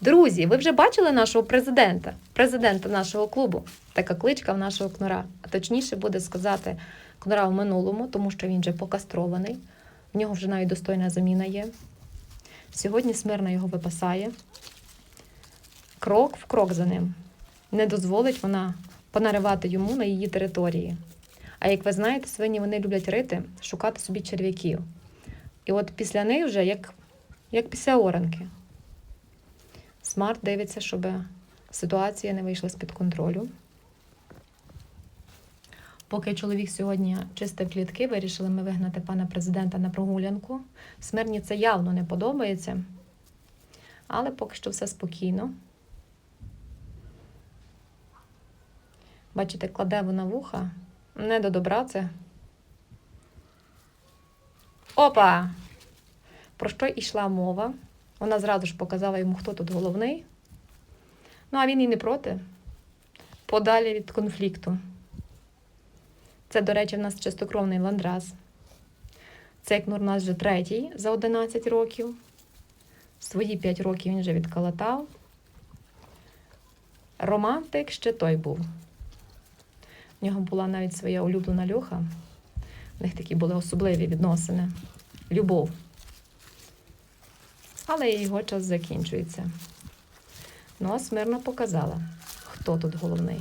Друзі, ви вже бачили нашого президента, президента нашого клубу. Така кличка в нашого кнура. А точніше буде сказати кнура в минулому, тому що він вже покастрований. В нього вже навіть достойна заміна є. Сьогодні смирна його випасає. Крок в крок за ним. Не дозволить вона понаривати йому на її території. А як ви знаєте, свині вони люблять рити, шукати собі черв'яків. І от після них вже як, як після оранки. Смарт дивиться, щоб ситуація не вийшла з-під контролю. Поки чоловік сьогодні чистив клітки, вирішили ми вигнати пана президента на прогулянку. Смирні це явно не подобається, але поки що все спокійно. Бачите, кладе вона вуха. Не до добра це. Опа! Про що йшла мова? Вона зразу ж показала йому, хто тут головний. Ну, а він і не проти. Подалі від конфлікту. Це, до речі, в нас чистокровний ландрас. Цей кнур у нас вже третій за 11 років. Свої 5 років він вже відколотав. Романтик ще той був. В нього була навіть своя улюблена льоха. У них такі були особливі відносини. Любов. Але його час закінчується. Ну, а смирно показала, хто тут головний.